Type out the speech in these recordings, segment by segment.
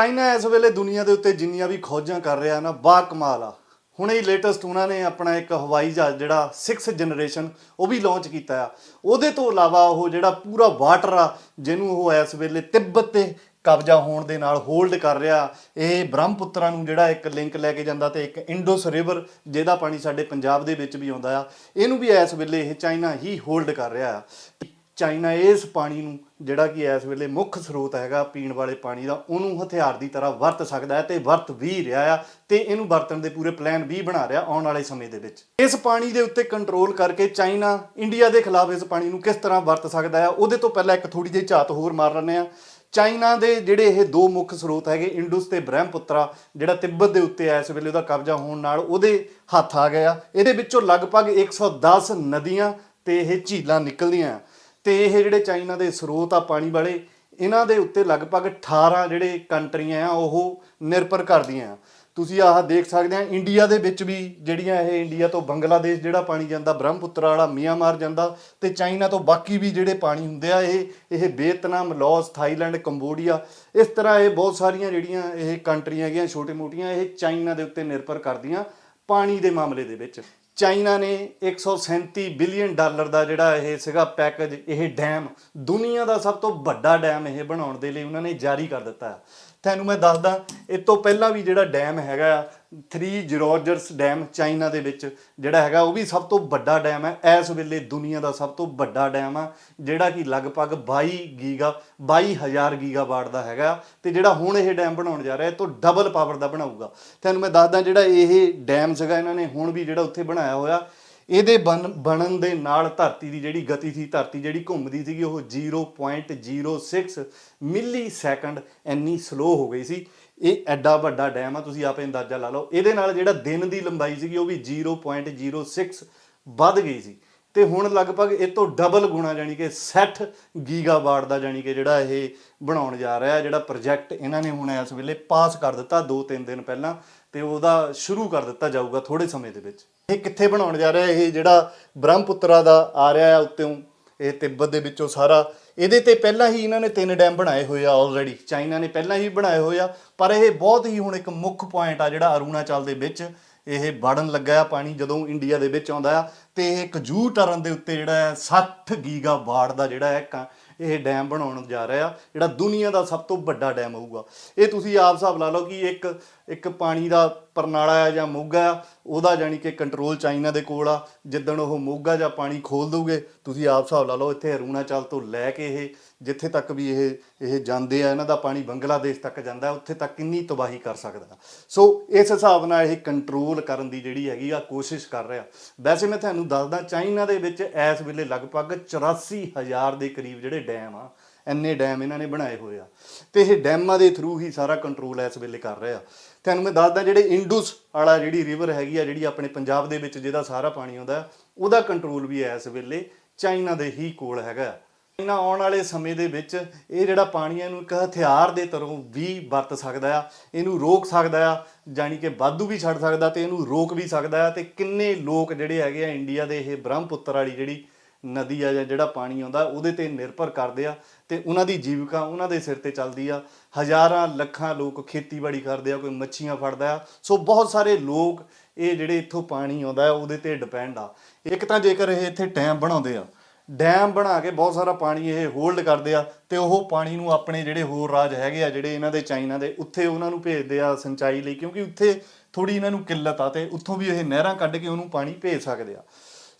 China ਇਸ ਵੇਲੇ ਦੁਨੀਆ ਦੇ ਉੱਤੇ ਜਿੰਨੀਆਂ ਵੀ ਖੋਜਾਂ ਕਰ ਰਿਹਾ ਨਾ ਬਾ ਕਮਾਲ ਆ। ਹੁਣੇ ਹੀ ਲੇਟੈਸਟ ਉਹਨਾਂ ਨੇ ਆਪਣਾ ਇੱਕ ਹਵਾਈ ਜਹਾਜ਼, ਜਿਹੜਾ 6th ਜਨਰੇਸ਼ਨ ਉਹ ਵੀ ਲਾਂਚ ਕੀਤਾ ਆ। ਉਹਦੇ ਤੋਂ ਇਲਾਵਾ ਉਹ ਜਿਹੜਾ ਪੂਰਾ ਵਾਟਰ ਆ, ਜਿਹਨੂੰ ਉਹ ਇਸ ਵੇਲੇ ਤਿੱਬਤ ਤੇ ਕਬਜ਼ਾ ਹੋਣ ਦੇ ਨਾਲ ਹੋਲਡ ਕਰ ਰਿਹਾ, ਇਹ ਬ੍ਰਹਮਪੁੱਤਰਾ ਨੂੰ ਜਿਹੜਾ ਇੱਕ ਲਿੰਕ ਲੈ ਕੇ ਜਾਂਦਾ ਤੇ ਇੱਕ ਇੰਡਸ ਰਿਵਰ ਜਿਹਦਾ ਪਾਣੀ ਸਾਡੇ ਪੰਜਾਬ ਦੇ ਵਿੱਚ ਵੀ ਆਉਂਦਾ ਆ, ਇਹਨੂੰ ਵੀ ਇਸ ਵੇਲੇ ਇਹ ਚਾਈਨਾ ਹੀ ਹੋਲਡ ਕਰ ਰਿਹਾ ਆ। ਚਾਈਨਾ ਇਸ ਪਾਣੀ ਨੂੰ, ਜਿਹੜਾ ਕਿ ਇਸ ਵੇਲੇ ਮੁੱਖ ਸਰੋਤ ਹੈਗਾ ਪੀਣ ਵਾਲੇ ਪਾਣੀ ਦਾ, ਉਹਨੂੰ ਹਥਿਆਰ ਦੀ ਤਰ੍ਹਾਂ ਵਰਤ ਸਕਦਾ ਹੈ ਤੇ ਵਰਤ ਵੀ ਰਿਹਾ ਆ ਤੇ ਇਹਨੂੰ ਵਰਤਣ ਦੇ ਪੂਰੇ ਪਲਾਨ ਵੀ ਬਣਾ ਰਿਹਾ ਆਉਣ ਵਾਲੇ ਸਮੇਂ ਦੇ ਵਿੱਚ। ਇਸ ਪਾਣੀ ਦੇ ਉੱਤੇ ਕੰਟਰੋਲ ਕਰਕੇ ਚਾਈਨਾ ਇੰਡੀਆ ਦੇ ਖਿਲਾਫ ਇਸ ਪਾਣੀ ਨੂੰ ਕਿਸ ਤਰ੍ਹਾਂ ਵਰਤ ਸਕਦਾ ਹੈ, ਉਹਦੇ ਤੋਂ ਪਹਿਲਾਂ ਇੱਕ ਥੋੜੀ ਜਿਹੀ ਝਾਤ ਹੋਰ ਮਾਰ ਲੈਂਦੇ ਆ ਚਾਈਨਾ ਦੇ ਜਿਹੜੇ ਇਹ ਦੋ ਮੁੱਖ ਸਰੋਤ ਹੈਗੇ ਇੰਡਸ ਤੇ ਬ੍ਰਹਮਪੁੱਤਰਾ ਜਿਹੜਾ ਤਿੱਬਤ ਦੇ ਉੱਤੇ ਇਸ ਵੇਲੇ ਉਹਦਾ ਕਬਜ਼ਾ ਹੋਣ ਨਾਲ ਉਹਦੇ ਹੱਥ ਆ ਗਿਆ। ਇਹਦੇ ਵਿੱਚੋਂ ਲਗਭਗ 110 ਨਦੀਆਂ ਤੇ ਇਹ ਝੀਲਾਂ ਨਿਕਲਦੀਆਂ। ਤੇ ਇਹ ਜਿਹੜੇ ਚਾਈਨਾ ਦੇ ਸਰੋਤ ਆ ਪਾਣੀ ਵਾਲੇ, ਇਹਨਾਂ ਦੇ ਉੱਤੇ ਲਗਭਗ 18 ਜਿਹੜੇ ਕੰਟਰੀਆਂ ਆ, ਉਹ ਨਿਰਭਰ ਕਰਦੀਆਂ ਆ। ਤੁਸੀਂ ਆਹ ਦੇਖ ਸਕਦੇ ਆ, ਇੰਡੀਆ ਦੇ ਵਿੱਚ ਵੀ ਜਿਹੜੀਆਂ ਇਹ ਇੰਡੀਆ ਤੋਂ ਬੰਗਲਾਦੇਸ਼ ਜਿਹੜਾ ਪਾਣੀ ਜਾਂਦਾ, ਬ੍ਰਹਮਪੁੱਤਰਾ ਵਾਲਾ ਮੀਆਂਮਾਰ ਜਾਂਦਾ ਤੇ ਚਾਈਨਾ ਤੋਂ ਬਾਕੀ ਵੀ ਜਿਹੜੇ ਪਾਣੀ ਹੁੰਦੇ ਆ, ਇਹ ਇਹ ਵੀਅਤਨਾਮ, ਲਾਓਸ, ਥਾਈਲੈਂਡ, ਕੰਬੋਡੀਆ, ਇਸ ਤਰ੍ਹਾਂ ਇਹ ਬਹੁਤ ਸਾਰੀਆਂ ਜਿਹੜੀਆਂ ਇਹ ਕੰਟਰੀਆਂ ਹੈਗੀਆਂ, ਛੋਟੇ-ਮੋਟੀਆਂ, ਇਹ ਚਾਈਨਾ ਦੇ ਉੱਤੇ ਨਿਰਭਰ ਕਰਦੀਆਂ ਪਾਣੀ ਦੇ ਮਾਮਲੇ ਦੇ ਵਿੱਚ। ਚਾਈਨਾ ਨੇ 137 ਬਿਲੀਅਨ ਡਾਲਰ ਦਾ ਜਿਹੜਾ ਇਹ ਸੀਗਾ ਪੈਕੇਜ, ਇਹ ਡੈਮ, ਦੁਨੀਆ ਦਾ ਸਭ ਤੋਂ ਵੱਡਾ ਡੈਮ ਇਹ ਬਣਾਉਣ ਦੇ ਲਈ ਉਹਨਾਂ ਨੇ ਜਾਰੀ ਕਰ ਦਿੱਤਾ। ਤੁਹਾਨੂੰ ਮੈਂ ਦੱਸਦਾ, ਇਹ ਤੋਂ ਪਹਿਲਾਂ ਵੀ ਜਿਹੜਾ ਡੈਮ ਹੈਗਾ ਆ 3 ਜਰੋਜਰਸ ਡੈਮ ਚਾਈਨਾ ਦੇ ਵਿੱਚ ਜਿਹੜਾ ਹੈਗਾ, ਉਹ ਵੀ ਸਭ ਤੋਂ ਵੱਡਾ ਡੈਮ ਹੈ। ਇਸ ਵੇਲੇ ਦੁਨੀਆ ਦਾ ਸਭ ਤੋਂ ਵੱਡਾ ਡੈਮ ਆ, ਜਿਹੜਾ ਕਿ ਲਗਭਗ 22 ਗੀਗਾ 22000 ਗੀਗਾਵਾਟ ਦਾ ਹੈਗਾ। ਤੇ ਜਿਹੜਾ ਹੁਣ ਇਹ ਡੈਮ ਬਣਾਉਣ ਜਾ ਰਿਹਾ, ਇਹ ਤੋਂ ਡਬਲ ਪਾਵਰ ਦਾ ਬਣਾਊਗਾ। ਤੁਹਾਨੂੰ ਮੈਂ ਦੱਸਦਾ ਜਿਹੜਾ ਇਹ ਡੈਮ ਸੀਗਾ, ਇਹਨਾਂ ਨੇ ਹੁਣ ਵੀ ਜਿਹੜਾ ਉੱਥੇ ਬਣਾਇਆ ਹੋਇਆ ਇਹਦੇ ਬਣ- ਬਣਨ ਦੇ ਨਾਲ ਧਰਤੀ ਦੀ ਜਿਹੜੀ ਗਤੀ ਸੀ, ਧਰਤੀ ਜਿਹੜੀ ਘੁੰਮਦੀ ਸੀਗੀ, ਉਹ 0.06 ਮਿਲੀ ਸੈਕਿੰਡ ਇੰਨੀ ਸਲੋ ਹੋ ਗਈ ਸੀ। ਇਹ ਐਡਾ ਵੱਡਾ ਡੈਮ ਆ, ਤੁਸੀਂ ਆਪੇ ਅੰਦਾਜ਼ਾ ਲਾ ਲਓ। ਇਹਦੇ ਨਾਲ ਜਿਹੜਾ ਦਿਨ ਦੀ ਲੰਬਾਈ ਸੀਗੀ, ਉਹ ਵੀ 0.06 ਵੱਧ ਗਈ ਸੀ। ਤੇ ਹੁਣ ਲਗਭਗ ਇਹ ਤੋਂ ਡਬਲ ਗੁਣਾ ਜਾਨੀ ਕਿ 60 ਗੀਗਾਵਾਟ ਦਾ ਜਾਨੀ ਕਿ ਜਿਹੜਾ ਇਹ ਬਣਾਉਣ ਜਾ ਰਿਹਾ ਹੈ ਜਿਹੜਾ ਪ੍ਰੋਜੈਕਟ ਇਹਨਾਂ ਨੇ ਹੁਣ ਇਸ ਵੇਲੇ ਪਾਸ ਕਰ ਦਿੱਤਾ 2-3 ਦਿਨ ਪਹਿਲਾਂ, ਤੇ ਉਹਦਾ ਸ਼ੁਰੂ ਕਰ ਦਿੱਤਾ ਜਾਊਗਾ ਥੋੜੇ ਸਮੇਂ ਦੇ ਵਿੱਚ। ਇਹ ਕਿੱਥੇ ਬਣਾਉਣ ਜਾ ਰਿਹਾ, ਇਹ ਜਿਹੜਾ ਬ੍ਰਹਮਪੁੱਤਰਾ ਦਾ ਆ ਰਿਹਾ ਹੈ ਉੱਤੋਂ, ਇਹ ਤਿੱਬਤ ਦੇ ਵਿੱਚੋਂ ਸਾਰਾ। ਇਹਦੇ ਤੇ ਪਹਿਲਾਂ ਹੀ ਇਹਨਾਂ ਨੇ ਤਿੰਨ ਡੈਮ ਬਣਾਏ ਹੋਏ ਆ ਆਲਰੇਡੀ ਚਾਈਨਾ ਨੇ ਪਹਿਲਾਂ ਹੀ ਬਣਾਏ ਹੋਏ ਆ, ਪਰ ਇਹ ਬਹੁਤ ਹੀ ਹੁਣ ਇੱਕ ਮੁੱਖ ਪੁਆਇੰਟ ਆ ਜਿਹੜਾ ਅਰੁਣਾਚਲ ਦੇ ਵਿੱਚ। ਇਹ ਵੜਨ ਲੱਗਾ ਆ ਪਾਣੀ ਜਦੋਂ ਇੰਡੀਆ ਦੇ ਵਿੱਚ ਆਉਂਦਾ ਆ, ਤੇ ਇਹ ਇੱਕ ਜੂ ਟਰਨ ਦੇ ਉੱਤੇ ਜਿਹੜਾ ਹੈ 60 ਗੀਗਾਵਾਟ ਦਾ ਜਿਹੜਾ ਹੈ ਕ- ਇਹ ਡੈਮ ਬਣਾਉਣ ਜਾ ਰਿਹਾ ਜਿਹੜਾ ਦੁਨੀਆ ਦਾ ਸਭ ਤੋਂ ਵੱਡਾ ਡੈਮ ਹੋਊਗਾ। ਇਹ ਤੁਸੀਂ ਆਪ ਹਿਸਾਬ ਲਾ ਲਓ ਕਿ ਇੱਕ ਇੱਕ ਪਾਣੀ ਦਾ ਪਰਨਾਲਾ ਆ ਜਾਂ ਮੋਗਾ ਆ, ਉਹਦਾ ਜਾਨੀ ਕਿ ਕੰਟਰੋਲ ਚਾਈਨਾ ਦੇ ਕੋਲ ਆ। ਜਿੱਦਣ ਉਹ ਮੋਗਾ ਜਾਂ ਪਾਣੀ ਖੋਲ ਦੋਗੇ ਤੁਸੀਂ ਆਪ ਹਿਸਾਬ ਲਾ ਲਓ, ਇੱਥੇ ਅਰੁਣਾਚਲ ਤੋਂ ਲੈ ਕੇ ਇਹ, ਜਿੱਥੇ ਤੱਕ ਵੀ ਇਹ ਇਹ ਜਾਂਦੇ ਆ, ਇਹਨਾਂ ਦਾ ਪਾਣੀ ਬੰਗਲਾਦੇਸ਼ ਤੱਕ ਜਾਂਦਾ ਉੱਥੇ ਤੱਕ ਕਿੰਨੀ ਤਬਾਹੀ ਕਰ ਸਕਦਾ ਸੋ ਇਸ ਹਿਸਾਬ ਨਾਲ ਇਹ ਕੰਟਰੋਲ ਕਰਨ ਦੀ ਜਿਹੜੀ ਹੈਗੀ ਆ, ਕੋਸ਼ਿਸ਼ ਕਰ ਰਿਹਾ। ਵੈਸੇ ਮੈਂ ਤੁਹਾਨੂੰ ਦੱਸਦਾ, ਚਾਈਨਾ ਦੇ ਵਿੱਚ ਇਸ ਵੇਲੇ ਲਗਭਗ 84000 ਦੇ ਕਰੀਬ ਜਿਹੜੇ ਡੈਮ ਆ, ਇੰਨੇ ਡੈਮ ਇਹਨਾਂ ਨੇ ਬਣਾਏ ਹੋਏ ਆ। ਤੇ ਇਹ ਡੈਮਾਂ ਦੇ ਥਰੂ ਹੀ ਸਾਰਾ ਕੰਟਰੋਲ ਇਸ ਵੇਲੇ ਕਰ ਰਿਹਾ। ਤੁਹਾਨੂੰ ਮੈਂ ਦੱਸਦਾ ਜਿਹੜੇ ਇੰਡਸ ਵਾਲਾ ਜਿਹੜੀ ਰਿਵਰ ਹੈਗੀ ਆ, ਜਿਹੜੀ ਆਪਣੇ ਪੰਜਾਬ ਦੇ ਵਿੱਚ ਜਿਹਦਾ ਸਾਰਾ ਪਾਣੀ ਆਉਂਦਾ, ਉਹਦਾ ਕੰਟਰੋਲ ਵੀ ਇਸ ਵੇਲੇ ਚਾਈਨਾ ਦੇ ਹੀ ਕੋਲ ਹੈਗਾ। ਚਾਈਨਾ ਆਉਣ ਵਾਲੇ ਸਮੇਂ ਦੇ ਵਿੱਚ ਇਹ ਜਿਹੜਾ ਪਾਣੀ ਹੈ ਇਹਨੂੰ ਇੱਕ ਹਥਿਆਰ ਦੇ ਤਰ੍ਹਾਂ ਵੀ ਵਰਤ ਸਕਦਾ ਆ, ਇਹਨੂੰ ਰੋਕ ਸਕਦਾ ਆ ਜਾਨੀ ਕਿ ਵਾਧੂ ਵੀ ਛੱਡ ਸਕਦਾ ਤੇ ਇਹਨੂੰ ਰੋਕ ਵੀ ਸਕਦਾ ਆ, ਤੇ ਕਿੰਨੇ ਲੋਕ ਜਿਹੜੇ ਹੈਗੇ ਆ ਇੰਡੀਆ ਦੇ ਇਹ ਬ੍ਰਹਮਪੁੱਤਰ ਵਾਲੀ ਜਿਹੜੀ ਨਦੀ ਆ ਜਾਂ ਜਿਹੜਾ ਪਾਣੀ ਆਉਂਦਾ, ਉਹਦੇ ਤੇ ਨਿਰਭਰ ਕਰਦੇ ਆ ਤੇ ਉਹਨਾਂ ਦੀ ਜੀਵਿਕਾ ਉਹਨਾਂ ਦੇ ਸਿਰ ਤੇ ਚੱਲਦੀ ਆ। ਹਜ਼ਾਰਾਂ ਲੱਖਾਂ ਲੋਕ ਖੇਤੀਬਾੜੀ ਕਰਦੇ ਆ, ਕੋਈ ਮੱਛੀਆਂ ਫੜਦਾ ਆ। ਸੋ ਬਹੁਤ ਸਾਰੇ ਲੋਕ ਇਹ ਜਿਹੜੇ ਇੱਥੋਂ ਪਾਣੀ ਆਉਂਦਾ ਆ, ਉਹਦੇ ਤੇ ਡਿਪੈਂਡ ਆ। ਇੱਕ ਤਾਂ ਜੇਕਰ ਇਹ ਇੱਥੇ ਡੈਮ ਬਣਾਉਂਦੇ ਆ, ਡੈਮ ਬਣਾ ਕੇ ਬਹੁਤ ਸਾਰਾ ਪਾਣੀ ਇਹ ਹੋਲਡ ਕਰਦੇ ਆ ਤੇ ਉਹ ਪਾਣੀ ਨੂੰ ਆਪਣੇ ਜਿਹੜੇ ਹੋਰ ਰਾਜ ਹੈਗੇ ਆ, ਜਿਹੜੇ ਇਹਨਾਂ ਦੇ ਚਾਈਨਾ ਦੇ, ਉੱਥੇ ਉਹਨਾਂ ਨੂੰ ਭੇਜਦੇ ਆ ਸਿੰਚਾਈ ਲਈ, ਕਿਉਂਕਿ ਉੱਥੇ ਥੋੜੀ ਇਹਨਾਂ ਨੂੰ ਕਿੱਲਤ ਆ ਤੇ ਉੱਥੋਂ ਵੀ ਇਹ ਨਹਿਰਾਂ ਕੱਢ ਕੇ ਉਹਨੂੰ ਪਾਣੀ ਭੇਜ ਸਕਦੇ ਆ।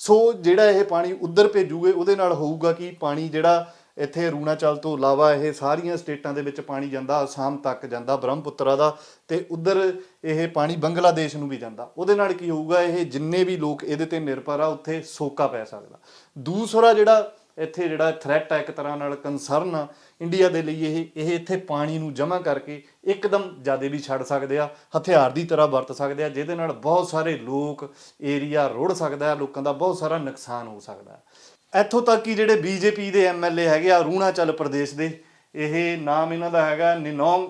ਸੋ ਜਿਹੜਾ ਇਹ ਪਾਣੀ ਉੱਧਰ ਭੇਜੂਗੇ, ਉਹਦੇ ਨਾਲ ਹੋਊਗਾ ਕਿ? ਪਾਣੀ ਜਿਹੜਾ ਇੱਥੇ ਅਰੁਣਾਚਲ ਤੋਂ ਇਲਾਵਾ ਇਹ ਸਾਰੀਆਂ ਸਟੇਟਾਂ ਦੇ ਵਿੱਚ ਪਾਣੀ ਜਾਂਦਾ, ਅਸਾਮ ਤੱਕ ਜਾਂਦਾ, ਬ੍ਰਹਮਪੁੱਤਰਾ ਦਾ, ਤੇ ਉੱਧਰ ਇਹ ਪਾਣੀ ਬੰਗਲਾਦੇਸ਼ ਨੂੰ ਵੀ ਜਾਂਦਾ। ਉਹਦੇ ਨਾਲ ਕੀ ਹੋਊਗਾ, ਇਹ ਜਿੰਨੇ ਵੀ ਲੋਕ ਇਹਦੇ ਤੇ ਨਿਰਭਰ ਆ, ਉੱਥੇ ਸੋਕਾ ਪੈ ਸਕਦਾ। ਦੂਸਰਾ ਜਿਹੜਾ ਇੱਥੇ ਜਿਹੜਾ ਥ੍ਰੈਟ ਆ ਇੱਕ ਤਰ੍ਹਾਂ ਨਾਲ ਕੰਸਰਨ ਆ ਇੰਡੀਆ ਦੇ ਲਈ ਇਹ ਇਹ ਇੱਥੇ ਪਾਣੀ ਨੂੰ ਜਮ੍ਹਾਂ ਕਰਕੇ ਇੱਕਦਮ ਜਿਆਦੇ ਵੀ ਛੱਡ ਸਕਦੇ ਆ, ਹਥਿਆਰ ਦੀ ਤਰ੍ਹਾਂ ਵਰਤ ਸਕਦੇ ਆ, ਜਿਹਦੇ ਨਾਲ ਬਹੁਤ ਸਾਰੇ ਲੋਕ ਏਰੀਆ ਰੁੜ ਸਕਦਾ ਹੈ, ਲੋਕਾਂ ਦਾ ਬਹੁਤ ਸਾਰਾ ਨੁਕਸਾਨ ਹੋ ਸਕਦਾ ਹੈ। ਇੱਥੋਂ ਤੱਕ ਕਿ ਜਿਹੜੇ ਬੀਜੇਪੀ ਦੇ ਐਮਐਲਏ ਹੈਗੇ ਆ, ਅਰੁਣਾਚਲ ਪ੍ਰਦੇਸ਼ ਦੇ, ਇਹ ਨਾਮ ਇਹਨਾਂ ਦਾ ਹੈਗਾ ਨਿਨੋਂਗ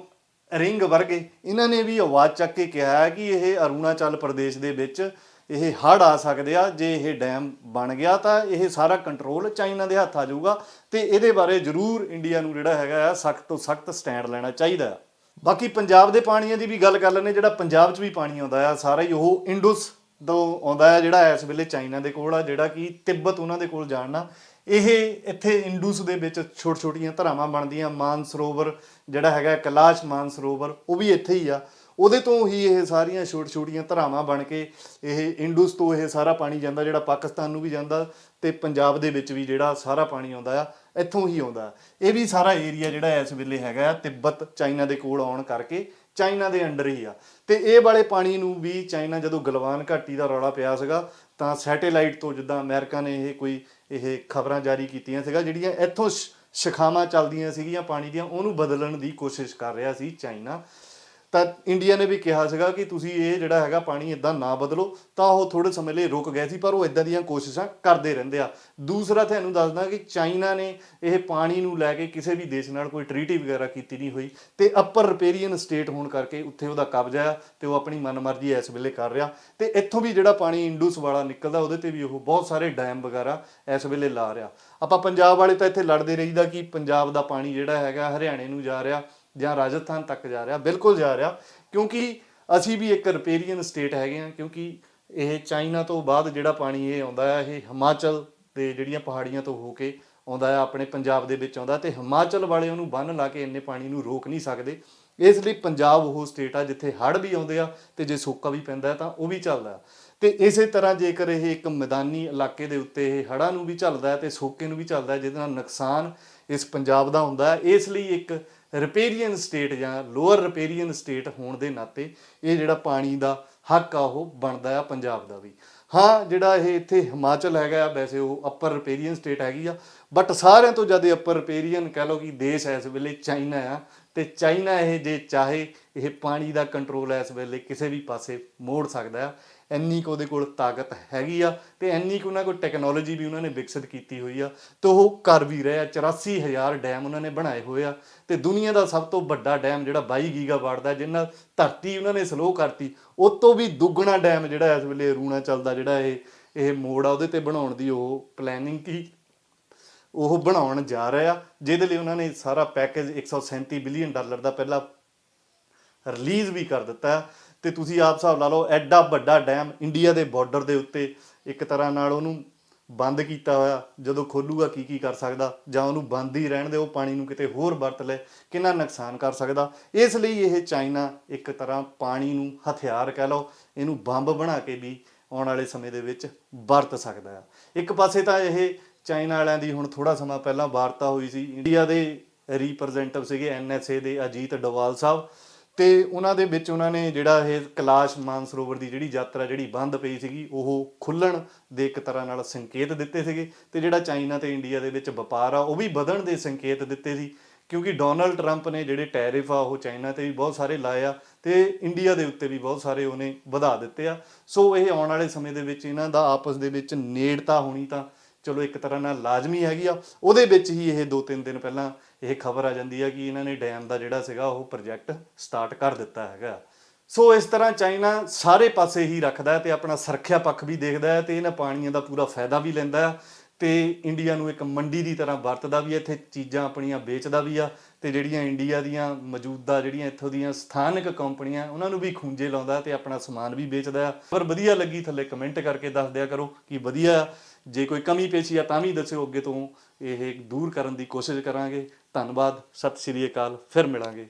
ਰਿੰਗ ਵਰਗੇ, ਇਹਨਾਂ ਨੇ ਵੀ ਆਵਾਜ਼ ਚੱਕ ਕੇ ਕਿਹਾ ਹੈ ਕਿ ਇਹ ਅਰੁਣਾਚਲ ਪ੍ਰਦੇਸ਼ ਦੇ ਵਿੱਚ ਇਹ ਹੜ ਆ ਸਕਦੇ ਆ, ਜੇ ਇਹ ਡੈਮ ਬਣ ਗਿਆ ਤਾਂ ਇਹ ਸਾਰਾ ਕੰਟਰੋਲ ਚਾਈਨਾ ਦੇ ਹੱਥ ਆ ਜਾਊਗਾ ਤੇ ਇਹਦੇ ਬਾਰੇ ਜ਼ਰੂਰ ਇੰਡੀਆ ਨੂੰ ਜਿਹੜਾ ਹੈਗਾ ਆ, ਸਖਤ ਤੋਂ ਸਖਤ ਸਟੈਂਡ ਲੈਣਾ ਚਾਹੀਦਾ ਹੈ ਬਾਕੀ ਪੰਜਾਬ ਦੇ ਪਾਣੀਆਂ ਦੀ ਵੀ ਗੱਲ ਕਰ ਲੈਂਦੇ ਜਿਹੜਾ ਪੰਜਾਬ 'ਚ ਵੀ ਪਾਣੀ ਆਉਂਦਾ ਆ, ਸਾਰਾ ਹੀ ਉਹ ਇੰਡਸ ਤੋਂ ਆਉਂਦਾ ਆ, ਜਿਹੜਾ ਇਸ ਵੇਲੇ ਚਾਈਨਾ ਦੇ ਕੋਲ ਆ, ਜਿਹੜਾ ਕਿ ਤਿੱਬਤ ਉਹਨਾਂ ਦੇ ਕੋਲ ਜਾਣਨਾ ਇਹ ਇੱਥੇ ਇੰਡਸ ਦੇ ਵਿੱਚ ਛੋਟ ਛੋਟੀਆਂ ਧਰਾਵਾਂ ਬਣਦੀਆਂ ਮਾਨ ਸਰੋਵਰ ਜਿਹੜਾ ਹੈਗਾ, ਕੈਲਾਸ਼ ਮਾਨ ਸਰੋਵਰ ਉਹ ਵੀ ਇੱਥੇ ਹੀ ਆ। ਉਹਦੇ ਤੋਂ ਹੀ ਇਹ ਸਾਰੀਆਂ ਛੋਟ ਛੋਟੀਆਂ ਧਰਾਵਾਂ ਬਣ ਕੇ ਇਹ ਇੰਡਸ ਤੋਂ ਇਹ ਸਾਰਾ ਪਾਣੀ ਜਾਂਦਾ, ਜਿਹੜਾ ਪਾਕਿਸਤਾਨ ਨੂੰ ਵੀ ਜਾਂਦਾ ਤੇ ਪੰਜਾਬ ਦੇ ਵਿੱਚ ਵੀ ਜਿਹੜਾ ਸਾਰਾ ਪਾਣੀ ਆਉਂਦਾ ਆ, ਇੱਥੋਂ ਹੀ ਆਉਂਦਾ। ਇਹ ਵੀ ਸਾਰਾ ਏਰੀਆ ਜਿਹੜਾ ਇਸ ਵੇਲੇ ਹੈਗਾ ਆ, ਤਿੱਬਤ ਚਾਈਨਾ ਦੇ ਕੋਲ ਆਉਣ ਕਰਕੇ ਚਾਈਨਾ ਦੇ ਅੰਡਰ ਹੀ ਆ। ਤੇ ਇਹ ਵਾਲੇ ਪਾਣੀ ਨੂੰ ਵੀ ਚਾਈਨਾ ਜਦੋਂ ਗਲਵਾਨ ਘਾਟੀ ਦਾ ਰੌਲਾ ਪਿਆ ਸੀਗਾ, ਤਾਂ ਸੈਟੇਲਾਈਟ ਤੋਂ ਜਿੱਦਾਂ ਅਮਰੀਕਾ ਨੇ ਇਹ ਕੋਈ ਇਹ ਖਬਰਾਂ ਜਾਰੀ ਕੀਤੀਆਂ ਸੀਗਾ, ਜਿਹੜੀਆਂ ਇੱਥੋਂ ਸ਼- ਸ਼ਿਖਾਵਾਂ ਚੱਲਦੀਆਂ ਸੀਗੀਆਂ ਪਾਣੀ ਦੀਆਂ, ਉਹਨੂੰ ਬਦਲਣ ਦੀ ਕੋਸ਼ਿਸ਼ ਕਰ ਰਿਹਾ ਸੀ ਚਾਈਨਾ। ਤਾਂ ਇੰਡੀਆ ਨੇ ਵੀ ਕਿਹਾ ਸੀਗਾ ਕਿ ਤੁਸੀਂ ਇਹ ਜਿਹੜਾ ਹੈਗਾ ਪਾਣੀ ਇਦਾਂ ਨਾ ਬਦਲੋ, ਤਾਂ ਉਹ ਥੋੜੇ ਸਮੇਂ ਲਈ ਰੁਕ ਗਏ ਸੀ, ਪਰ ਉਹ ਇਦਾਂ ਦੀਆਂ ਕੋਸ਼ਿਸ਼ਾਂ ਕਰਦੇ ਰਹਿੰਦੇ ਆ। ਦੂਸਰਾ ਤੁਹਾਨੂੰ ਦੱਸਦਾ ਕਿ ਚਾਈਨਾ ਨੇ ਇਹ ਪਾਣੀ ਨੂੰ ਲੈ ਕੇ ਕਿਸੇ ਵੀ ਦੇਸ਼ ਨਾਲ ਕੋਈ ਟ੍ਰੀਟੀ ਵਗੈਰਾ ਕੀਤੀ ਨਹੀਂ ਹੋਈ ਤੇ ਅਪਰ ਰਿਪੇਰੀਅਨ ਸਟੇਟ ਹੋਣ ਕਰਕੇ ਉੱਥੇ ਉਹਦਾ ਕਬਜ਼ਾ ਆ ਤੇ ਉਹ ਆਪਣੀ ਮਨਮਰਜ਼ੀ ਇਸ ਵੇਲੇ ਕਰ ਰਿਹਾ ਤੇ ਇੱਥੋਂ ਵੀ ਜਿਹੜਾ ਪਾਣੀ ਇੰਡਸ ਵਾਲਾ ਨਿਕਲਦਾ, ਉਹਦੇ ਤੇ ਵੀ ਉਹ ਬਹੁਤ ਸਾਰੇ ਡੈਮ ਵਗੈਰਾ ਇਸ ਵੇਲੇ ਲਾ ਰਿਹਾ। ਆਪਾਂ ਪੰਜਾਬ ਵਾਲੇ ਤਾਂ ਇੱਥੇ ਲੜਦੇ ਰਹੀਦਾ ਕਿ ਪੰਜਾਬ ਦਾ ਪਾਣੀ ਜਿਹੜਾ ਹੈਗਾ ਹਰਿਆਣੇ ਨੂੰ ਜਾ ਰਿਹਾ ਜਾਂ ਰਾਜਸਥਾਨ ਤੱਕ ਜਾ ਰਿਹਾ, ਬਿਲਕੁਲ ਜਾ ਰਿਹਾ, ਕਿਉਂਕਿ ਅਸੀਂ ਵੀ ਇੱਕ ਰਿਪੇਰੀਅਨ ਸਟੇਟ ਹੈਗੇ ਹਾਂ, ਕਿਉਂਕਿ ਇਹ ਚਾਈਨਾ ਤੋਂ ਬਾਅਦ ਜਿਹੜਾ ਪਾਣੀ ਇਹ ਆਉਂਦਾ ਹੈ, ਇਹ ਹਿਮਾਚਲ ਤੇ ਜਿਹੜੀਆਂ ਪਹਾੜੀਆਂ ਤੋਂ ਹੋ ਕੇ ਆਉਂਦਾ ਹੈ, ਆਪਣੇ ਪੰਜਾਬ ਦੇ ਵਿੱਚ ਆਉਂਦਾ ਤੇ ਹਿਮਾਚਲ ਵਾਲੇ ਉਹਨੂੰ ਬੰਨ ਲਾ ਕੇ ਇੰਨੇ ਪਾਣੀ ਨੂੰ ਰੋਕ ਨਹੀਂ ਸਕਦੇ ਇਸ ਲਈ ਪੰਜਾਬ ਉਹ ਸਟੇਟ ਆ ਜਿੱਥੇ ਹੜ੍ਹ ਵੀ ਆਉਂਦੇ ਆ ਤੇ ਜੇ ਸੋਕਾ ਵੀ ਪੈਂਦਾ ਤਾਂ ਉਹ ਵੀ ਚੱਲਦਾ ਹੈ। ਤੇ ਇਸੇ ਤਰ੍ਹਾਂ ਜੇਕਰ ਇਹ ਇੱਕ ਮੈਦਾਨੀ ਇਲਾਕੇ ਦੇ ਉੱਤੇ ਇਹ ਹੜ੍ਹਾਂ ਨੂੰ ਵੀ ਚੱਲਦਾ ਹੈ ਤੇ ਸੋਕੇ ਨੂੰ ਵੀ ਚੱਲਦਾ ਜਿਹਦੇ ਨਾਲ ਨੁਕਸਾਨ ਇਸ ਪੰਜਾਬ ਦਾ ਹੁੰਦਾ ਇਸ ਲਈ ਇੱਕ ਰਿਪੇਰੀਅਨ ਸਟੇਟ ਜਾਂ ਲੋਅਰ ਰਿਪੇਰੀਅਨ ਸਟੇਟ ਹੋਣ ਦੇ ਨਾਤੇ ਇਹ ਜਿਹੜਾ ਪਾਣੀ ਦਾ ਹੱਕ ਆ ਉਹ ਬਣਦਾ ਆ ਪੰਜਾਬ ਦਾ ਵੀ। ਹਾਂ, ਜਿਹੜਾ ਇਹ ਇੱਥੇ ਹਿਮਾਚਲ ਹੈਗਾ ਆ, ਵੈਸੇ ਉਹ ਅਪਰ ਰਿਪੇਰੀਅਨ ਸਟੇਟ ਹੈਗੀ ਆ ਬਟ ਸਾਰਿਆਂ ਤੋਂ ਜ਼ਿਆਦਾ ਅਪਰ ਰਿਪੇਰੀਅਨ ਕਹਿ ਲਓ ਕਿ ਦੇਸ਼ ਇਸ ਵੇਲੇ ਚਾਈਨਾ ਆ। ਤੇ ਚਾਈਨਾ ਇਹ ਜੇ ਚਾਹੇ, ਇਹ ਪਾਣੀ ਦਾ ਕੰਟਰੋਲ ਇਸ ਵੇਲੇ ਕਿਸੇ ਵੀ ਪਾਸੇ ਮੋੜ ਸਕਦਾ ਆ ਇੰਨੀ ਕੁ ਉਹਦੇ ਕੋਲ ਤਾਕਤ ਹੈਗੀ ਆ ਤੇ ਇੰਨੀ ਕੁ ਉਹਨਾਂ ਕੋਲ ਟੈਕਨੋਲੋਜੀ ਵੀ ਉਹਨਾਂ ਨੇ ਵਿਕਸਿਤ ਕੀਤੀ ਹੋਈ ਆ। ਤੇ ਉਹ ਕਰ ਵੀ ਰਿਹਾ ਆ 84000 ਡੈਮ ਉਹਨਾਂ ਨੇ ਬਣਾਏ ਹੋਏ ਆ। ਤੇ ਦੁਨੀਆ ਦਾ ਸਭ ਤੋਂ ਵੱਡਾ ਡੈਮ ਜਿਹੜਾ 22 ਗੀਗਾਵਾਟ ਦਾ ਜਿਹਨਾਂ ਧਰਤੀ ਉਹਨਾਂ ਨੇ ਸਲੋ ਕਰਤੀ, ਉਹ ਤੋਂ ਵੀ ਦੁੱਗਣਾ ਡੈਮ ਜਿਹੜਾ ਇਸ ਵੇਲੇ ਰੂਣਾ ਚੱਲਦਾ ਜਿਹੜਾ ਇਹ ਇਹ ਮੋੜ ਆ, ਉਹਦੇ ਤੇ ਬਣਾਉਣ ਦੀ ਉਹ ਪਲੈਨਿੰਗ ਕੀ ਉਹ ਬਣਾਉਣ ਜਾ ਰਹੇ ਆ, ਜਿਹਦੇ ਲਈ ਉਹਨਾਂ ਨੇ ਸਾਰਾ ਪੈਕੇਜ 137 ਬਿਲੀਅਨ ਡਾਲਰ ਦਾ ਪਹਿਲਾਂ ਰਿਲੀਜ਼ ਵੀ ਕਰ ਦਿੱਤਾ ਹੈ। ਤੇ ਤੁਸੀਂ ਆਪ ਹਿਸਾਬ ਲਾ ਲਓ, ਐਡਾ ਵੱਡਾ ਡੈਮ ਇੰਡੀਆ ਦੇ ਬਾਰਡਰ ਦੇ ਉੱਤੇ ਇੱਕ ਤਰ੍ਹਾਂ ਨਾਲ ਉਹਨੂੰ ਬੰਦ ਕੀਤਾ ਹੋਇਆ, ਜਦੋਂ ਖੋਲੂਗਾ ਕੀ ਕੀ ਕਰ ਸਕਦਾ, ਜਾਂ ਉਹਨੂੰ ਬੰਦ ਹੀ ਰਹਿਣ ਦੇ, ਉਹ ਪਾਣੀ ਨੂੰ ਕਿਤੇ ਹੋਰ ਵਰਤ ਲੈ ਕਿੰਨਾ ਨੁਕਸਾਨ ਕਰ ਸਕਦਾ। ਇਸ ਲਈ ਇਹ ਚਾਈਨਾ ਇੱਕ ਤਰ੍ਹਾਂ ਪਾਣੀ ਨੂੰ ਹਥਿਆਰ ਕਹਿ ਲਓ, ਇਹਨੂੰ ਬੰਬ ਬਣਾ ਕੇ ਵੀ ਆਉਣ ਵਾਲੇ ਸਮੇਂ ਦੇ ਵਿੱਚ ਵਰਤ ਸਕਦਾ ਆ ਇੱਕ ਪਾਸੇ ਤਾਂ ਇਹ ਚਾਈਨਾ ਵਾਲਿਆਂ ਦੀ ਹੁਣ ਥੋੜਾ ਸਮਾਂ ਪਹਿਲਾਂ ਵਾਰਤਾ ਹੋਈ ਸੀ। ਇੰਡੀਆ ਦੇ ਰਿਪਰੈਜ਼ੈਂਟੇਟਿਵ ਸੀਗੇ ਐਨਐਸਏ ਦੇ ਅਜੀਤ ਡੋਵਾਲ ਸਾਹਿਬ ਤੇ ਉਹਨਾਂ ਦੇ ਵਿੱਚ ਉਹਨਾਂ ਨੇ ਜਿਹੜਾ ਇਹ ਕੈਲਾਸ਼ ਮਾਨਸਰੋਵਰ ਦੀ ਜਿਹੜੀ ਯਾਤਰਾ ਜਿਹੜੀ ਬੰਦ ਪਈ ਸੀਗੀ, ਉਹ ਖੁੱਲਣ ਦੇ ਇੱਕ ਤਰ੍ਹਾਂ ਨਾਲ ਸੰਕੇਤ ਦਿੱਤੇ ਸੀਗੇ ਤੇ ਜਿਹੜਾ ਚਾਈਨਾ ਤੇ ਇੰਡੀਆ ਦੇ ਵਿੱਚ ਵਪਾਰ ਆ, ਉਹ ਵੀ ਵਧਣ ਦੇ ਸੰਕੇਤ ਦਿੱਤੇ ਸੀ ਕਿਉਂਕਿ ਡੋਨਲਡ ਟਰੰਪ ਨੇ ਜਿਹੜੇ ਟੈਰਿਫ ਆ, ਉਹ ਚਾਈਨਾ ਤੇ ਵੀ ਬਹੁਤ ਸਾਰੇ ਲਾਏ ਆ ਤੇ ਇੰਡੀਆ ਦੇ ਉੱਤੇ ਵੀ ਬਹੁਤ ਸਾਰੇ ਉਹਨੇ ਵਧਾ ਦਿੱਤੇ ਆ। ਸੋ ਇਹ ਆਉਣ ਵਾਲੇ ਸਮੇਂ ਦੇ ਵਿੱਚ ਇਹਨਾਂ ਦਾ ਆਪਸ ਦੇ ਵਿੱਚ ਨੇੜਤਾ ਹੋਣੀ ਤਾਂ ਚਲੋ ਇੱਕ ਤਰ੍ਹਾਂ ਨਾਲ ਲਾਜ਼ਮੀ ਹੈਗੀ ਆ ਉਹਦੇ ਵਿੱਚ ਹੀ ਇਹ ਦੋ ਤਿੰਨ ਦਿਨ ਪਹਿਲਾਂ ਇਹ ਖਬਰ ਆ ਜਾਂਦੀ ਆ ਕਿ ਇਹਨਾਂ ਨੇ ਡੈਮ ਦਾ ਜਿਹੜਾ ਸੀਗਾ, ਉਹ ਪ੍ਰੋਜੈਕਟ ਸਟਾਰਟ ਕਰ ਦਿੱਤਾ ਹੈਗਾ ਸੋ ਇਸ ਤਰ੍ਹਾਂ ਚਾਈਨਾ ਸਾਰੇ ਪਾਸੇ ਹੀ ਰੱਖਦਾ ਹੈ ਤੇ ਆਪਣਾ ਸੁਰੱਖਿਆ ਪੱਖ ਵੀ ਦੇਖਦਾ ਹੈ ਤੇ ਇਹਨਾਂ ਪਾਣੀਆਂ ਦਾ ਪੂਰਾ ਫਾਇਦਾ ਵੀ ਲੈਂਦਾ ਹੈ ਤੇ ਇੰਡੀਆ ਨੂੰ ਇੱਕ ਮੰਡੀ ਦੀ ਤਰ੍ਹਾਂ ਵਰਤਦਾ ਵੀ ਹੈ, ਇੱਥੇ ਚੀਜ਼ਾਂ ਆਪਣੀਆਂ ਵੇਚਦਾ ਵੀ ਆ ਤੇ ਜਿਹੜੀਆਂ ਇੰਡੀਆ ਦੀਆਂ ਮੌਜੂਦਾ ਜਿਹੜੀਆਂ ਇੱਥੋਂ ਦੀਆਂ ਸਥਾਨਕ ਕੰਪਨੀਆਂ, ਉਹਨਾਂ ਨੂੰ ਵੀ ਖੂੰਜੇ ਲਾਉਂਦਾ ਤੇ ਆਪਣਾ ਸਮਾਨ ਵੀ ਵੇਚਦਾ ਆ ਪਰ ਵਧੀਆ ਲੱਗੀ ਥੱਲੇ ਕਮੈਂਟ ਕਰਕੇ ਦੱਸ ਦਿਆ ਕਰੋ ਕਿ ਵਧੀਆ ਆ। ਜੇ ਕੋਈ ਕਮੀ ਪੇਸ਼ੀ ਆ ਤਾਂ ਵੀ ਦੱਸਿਓ ਅੱਗੇ ਤੋਂ ਇਹ ਦੂਰ ਕਰਨ ਦੀ ਕੋਸ਼ਿਸ਼ ਕਰਾਂਗੇ। ਧੰਨਵਾਦ, ਸਤਿ ਸ਼੍ਰੀ ਅਕਾਲ, ਫਿਰ ਮਿਲਾਂਗੇ।